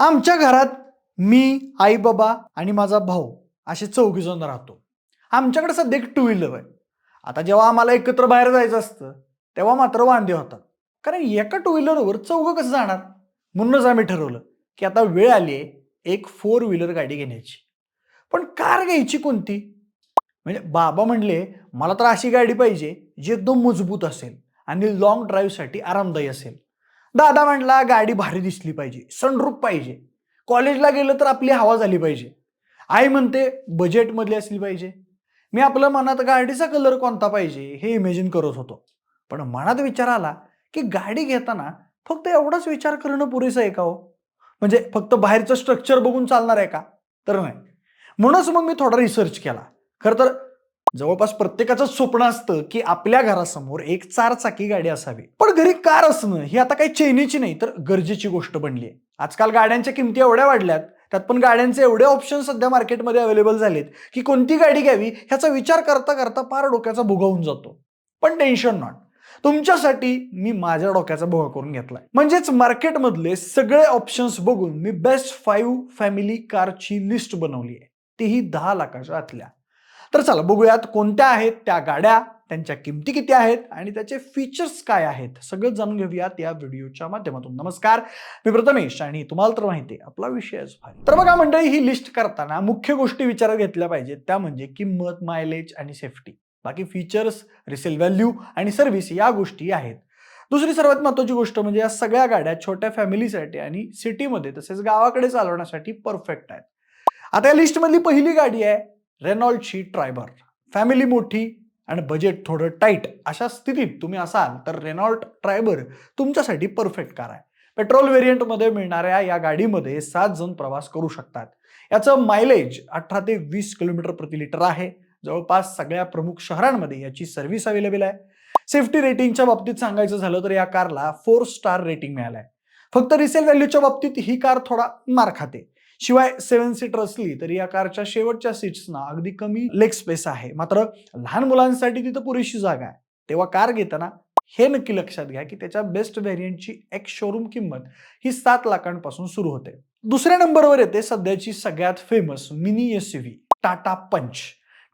आमच्या घरात मी आई बाबा आणि माझा भाऊ असे चौघी जण राहतो. आमच्याकडे सध्या एक टू व्हीलर आहे. आता जेव्हा आम्हाला एकत्र बाहेर जायचं असतं तेव्हा मात्र वांदे होतात. कारण एका टू व्हीलरवर चौघं कसं जाणार? म्हणूनच आम्ही ठरवलं की आता वेळ आली आहे एक फोर व्हीलर गाडी घेण्याची. पण कार घ्यायची कोणती? म्हणजे बाबा म्हणले मला तर अशी गाडी पाहिजे जी एकदम मजबूत असेल आणि लॉंग ड्राईव्हसाठी आरामदायी असेल. दादा म्हटला गाडी भारी दिसली पाहिजे सनरूप पाहिजे. कॉलेजला गेलं तर आपली हवा झाली पाहिजे. आई म्हणते बजेटमधली असली पाहिजे. मी आपलं मनात गाडीचा कलर कोणता पाहिजे हे इमेजिन करत होतो. पण मनात विचार आला की गाडी घेताना फक्त एवढाच विचार करणं पुरेसं आहे का हो? म्हणजे फक्त बाहेरचं स्ट्रक्चर बघून चालणार आहे का? तर नाही. म्हणूनच मग मी थोडा रिसर्च केला. खरं तर जवळपास प्रत्येकाचं स्वप्न असतं की आपल्या घरासमोर एक चार चाकी गाडी असावी. पण घरी कार असणं ही आता काही चैनीची नाही तर गरजेची गोष्ट बनली आहे. आजकाल गाड्यांच्या किमती एवढ्या वाढल्यात त्यात पण गाड्यांचे एवढे ऑप्शन सध्या मार्केटमध्ये अवेलेबल झालेत की कोणती गाडी घ्यावी ह्याचा विचार करता करता फार डोक्याचा भुगा होऊन जातो. पण टेन्शन नॉट तुमच्यासाठी मी माझ्या डोक्याचा भुगा करून घेतलाय. म्हणजेच मार्केटमधले सगळे ऑप्शन्स बघून मी बेस्ट फाईव्ह फॅमिली कारची लिस्ट बनवली आहे. तीही दहा लाखाच्या आतल्या. तर चला बघूयात कोणत्या आहेत त्या गाड्या त्यांच्या किमती किती आहेत आणि त्याचे फीचर्स काय आहेत. सगळं जाणून घेऊयात या व्हिडिओच्या माध्यमातून. नमस्कार. मी प्रथमेश आणि तुम्हाला तर माहिती आहे आपला विषयच भारी. तर बघा मंडळी ही लिस्ट करताना मुख्य गोष्टी विचारात घेतल्या पाहिजेत. त्या म्हणजे किंमत मायलेज आणि सेफ्टी बाकी फीचर्स रिसेल व्हॅल्यू आणि सर्व्हिस या गोष्टी आहेत. दुसरी सर्वात महत्वाची गोष्ट म्हणजे या सगळ्या गाड्या छोट्या फॅमिलीसाठी आणि सिटीमध्ये तसेच गावाकडे चालवण्यासाठी परफेक्ट आहेत. आता या लिस्टमधली पहिली गाडी आहे रेनॉल्डची ट्रायबर फॅमिली मोठी आणि बजेट थोडं टाईट अशा स्थितीत तुम्ही असाल तर रेनॉल्ड ट्रायबर तुमच्यासाठी परफेक्ट कार आहे. पेट्रोल व्हेरियंटमध्ये मिळणाऱ्या या गाडीमध्ये सात जण प्रवास करू शकतात. याचं मायलेज अठरा ते वीस किलोमीटर प्रति लिटर आहे. जवळपास सगळ्या प्रमुख शहरांमध्ये याची सर्व्हिस अवेलेबल आहे. सेफ्टी रेटिंगच्या बाबतीत सांगायचं झालं तर या कारला फोर स्टार रेटिंग मिळालं आहे फक्त रिसेल व्हॅल्यूच्या बाबतीत ही कार थोडा मार खाते. शिवाय सेवन सीटर असली तरी या कारच्या शेवटच्या सीट्सना अगदी कमी लेग स्पेस आहे. मात्र लहान मुलांसाठी तिथं पुरेशी जागा आहे. तेव्हा कार घेताना हे नक्की लक्षात घ्या की त्याच्या बेस्ट व्हेरियंटची एक शोरूम किंमत ही सात लाखांपासून सुरू होते. दुसऱ्या नंबरवर येते सध्याची सगळ्यात फेमस मिनी एस टाटा पंच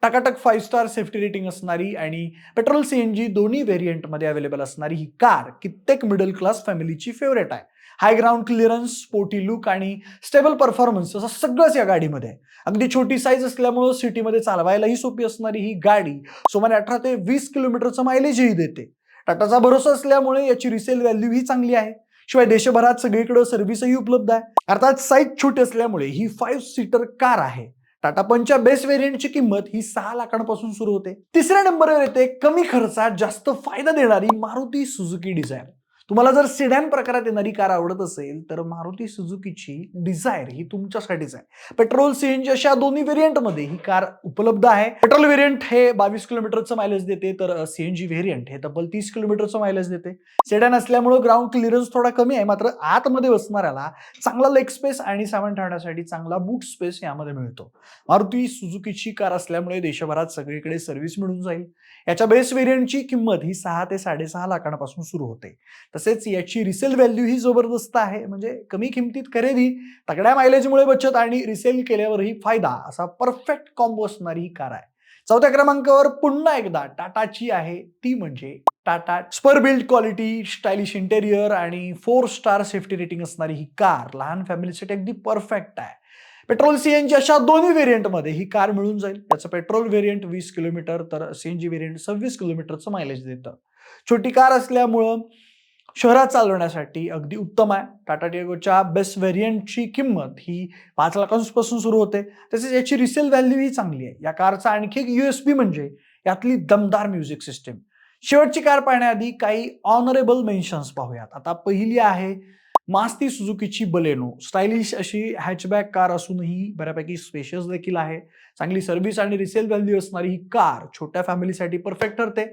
टकाटक फाईव्ह स्टार सेफ्टी रेटिंग असणारी आणि पेट्रोल सी एनजी दोन्ही व्हेरियंटमध्ये अवेलेबल असणारी ही कार कित्येक मिडल क्लास फॅमिलीची फेवरेट आहे. High ground clearance sporty look आणि स्टेबल परफॉर्मन्स असं सगळंच या गाडीमध्ये आहे. अगदी छोटी साईज असल्यामुळं सिटीमध्ये चालवायलाही सोपी असणारी ही गाडी सुमारे अठरा ते वीस किलोमीटरचं मायलेजही देते. टाटाचा भरोसा असल्यामुळे याची रिसेल व्हॅल्यू ही चांगली आहे. शिवाय देशभरात सगळीकडे सर्व्हिसही उपलब्ध आहे. अर्थात साईज छोटी असल्यामुळे ही फाईव्ह सीटर कार आहे. टाटा पंचच्या बेस व्हेरियंटची किंमत ही सहा लाखांपासून सुरू होते. तिसऱ्या नंबरवर येते कमी खर्चात जास्त फायदा देणारी मारुती सुझुकी डिझायर तुम्हाला जर सिडॅन प्रकारात येणारी कार आवडत असेल तर मारुती सुझुकीची डिझायर ही तुमच्यासाठीच आहे पेट्रोल सीएनजी अशा दोन्ही व्हेरियंटमध्ये ही कार उपलब्ध आहे. पेट्रोल व्हेरियंट हे बावीस किलोमीटरचं मायलेज देते तर सीएनजी व्हेरियंट हे तब्बल तीस किलोमीटरचं मायलेज देते. सेडॅन असल्यामुळे ग्राउंड क्लिअरन्स थोडा कमी आहे मात्र आतमध्ये बसणाऱ्याला चांगला लेग स्पेस आणि सामान ठेवण्यासाठी चांगला बूट स्पेस यामध्ये मिळतो. मारुती सुझुकीची कार असल्यामुळे देशभरात सगळीकडे सर्व्हिस मिळून जाईल. याच्या बेस व्हेरियंटची किंमत ही सहा ते साडेसहा लाखांपासून सुरू होते. तसेच याची रिसेल व्हॅल्यू ही जबरदस्त आहे. म्हणजे कमी किमतीत खरेदी तगड्या मायलेजमुळे बचत आणि रिसेल केल्यावरही फायदा असा परफेक्ट कॉम्बो असणारी ही कार आहे. चौथ्या क्रमांकावर पुन्हा एकदा टाटाची आहे. ती म्हणजे Tata super build quality stylish interior आणि फोर स्टार सेफ्टी रेटिंग असणारी ही कार लहान फॅमिलीसाठी अगदी परफेक्ट आहे. पेट्रोल सीएनजी अशा दोन्ही व्हेरियंटमध्ये ही कार मिळून जाईल. त्याचं पेट्रोल व्हेरियंट वीस किलोमीटर तर सीएनजी व्हेरियंट सव्वीस किलोमीटरचं मायलेज देतं. छोटी कार असल्यामुळं शहरात चालवण्यासाठी अगदी उत्तम आहे. टाटा टियागोच्या बेस्ट व्हेरियंटची किंमत ही पाच लाखांपासून सुरू होते. तसेच याची रिसेल व्हॅल्यू ही चांगली आहे. या कारचा आणखी एक यू एस बी म्हणजे यातली दमदार म्युझिक सिस्टीम शेवटची कार पाहण्याआधी काही ऑनरेबल मेन्शन्स पाहूयात. आता पहिली आहे मास्ती सुझुकीची बलेनो. स्टायलिश अशी हॅचबॅक कार असूनही बऱ्यापैकी स्पेशियस देखील आहे. चांगली सर्व्हिस आणि रिसेल व्हॅल्यू असणारी ही कार छोट्या फॅमिलीसाठी परफेक्ट ठरते.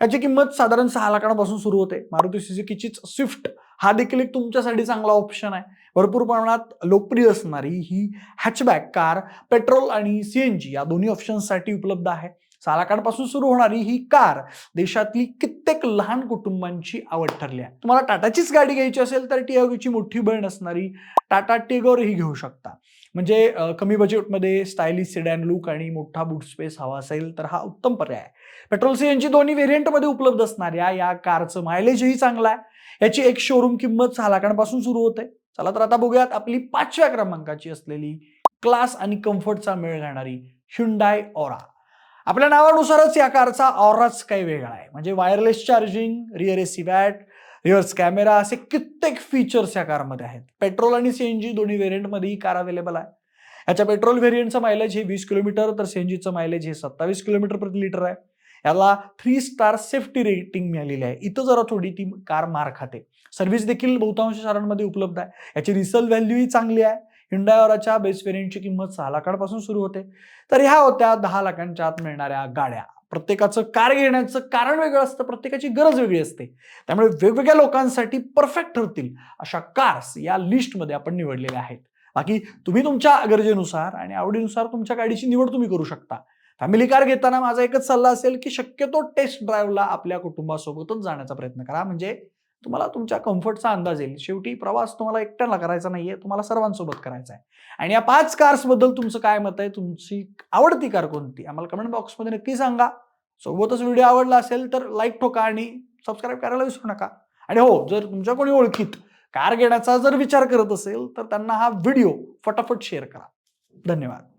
याची किंमत साधारण सहा लाखांपासून सुरू होते. मारुती सुझुकीचीच स्विफ्ट हा देखील एक तुमच्यासाठी चांगला ऑप्शन आहे. भरपूर प्रमाणात लोकप्रिय असणारी ही हॅचबॅक कार पेट्रोल आणि सी एन जी या दोन्ही ऑप्शन्ससाठी उपलब्ध आहे. सालाकाडपासून सुरू होणारी ही कार देशातली कित्येक लहान कुटुंबांची आवड ठरली आहे. तुम्हाला टाटाचीच गाडी घ्यायची असेल तर टियागोची मोठी बहीण असणारी टाटा टेगोर ही घेऊ शकता. म्हणजे कमी बजेटमध्ये स्टायलिश सिडॅन लुक आणि मोठा बूट स्पेस हवा असेल तर हा उत्तम पर्याय आहे. पेट्रोल सीएनजी दोन्ही व्हेरियंटमध्ये उपलब्ध असणाऱ्या या कारचं मायलेजही चांगलं आहे. याची एक शोरूम किंमत सालाकाडपासून सुरू होते. चला तर आता बघूयात आपली पाचव्या क्रमांकाची असलेली क्लास आणि कम्फर्टचा मेळ घालणारी हुंडाय ओरा आपल्या नावानुसारच या कारचा ऑराच काही वेगळा आहे. म्हणजे वायरलेस चार्जिंग रिअर एसी बॅट रिअर्स कॅमेरा असे कित्येक फीचर्स या कारमध्ये आहेत. पेट्रोल आणि सीएनजी दोन्ही व्हेरियंटमध्ये ही कार अवेलेबल आहे. याच्या पेट्रोल व्हेरियंटचं मायलेज हे वीस किलोमीटर तर सीएनजीचं मायलेज हे सत्तावीस किलोमीटर प्रति लिटर आहे. याला थ्री स्टार सेफ्टी रेटिंग मिळालेली आहे. इथं जरा थोडी ती कार मार खाते. सर्व्हिस देखील बहुतांश शहरांमध्ये उपलब्ध आहे. याची रिसल व्हॅल्यूही चांगली आहे. हिंडायोराच्या बेस व्हेरियंटची किंमत सहा लाखांपासून सुरू होते. तर ह्या होत्या दहा लाखांच्या आत मिळणाऱ्या गाड्या. प्रत्येकाचं कार घेण्याचं कारण वेगळं असतं प्रत्येकाची गरज वेगळी असते. त्यामुळे वेगवेगळ्या लोकांसाठी परफेक्ट ठरतील अशा कार्स या लिस्टमध्ये आपण निवडलेल्या आहेत. बाकी तुम्ही तुमच्या गरजेनुसार आणि आवडीनुसार तुमच्या गाडीची निवड तुम्ही करू शकता. फॅमिली कार घेताना माझा एकच सल्ला असेल की शक्यतो टेस्ट ड्राईव्हला आपल्या कुटुंबासोबतच जाण्याचा प्रयत्न करा. म्हणजे तुम्हाला तुमच्या कम्फर्टचा अंदाज येईल. शेवटी प्रवास तुम्हाला एकट्याला करायचा नाहीये तुम्हाला सर्वांसोबत करायचा आहे. आणि या पाच कार्सबद्दल तुमचं काय मत आहे? तुमची आवडती कार कोणती? आम्हाला कमेंट बॉक्समध्ये नक्की सांगा. सोबतच व्हिडिओ आवडला असेल तर लाईक ठोका आणि सबस्क्राईब करायला विसरू नका. आणि हो जर तुमच्या कोणी ओळखीत कार घेण्याचा जर विचार करत असेल तर त्यांना हा व्हिडिओ फटाफट शेअर करा. धन्यवाद.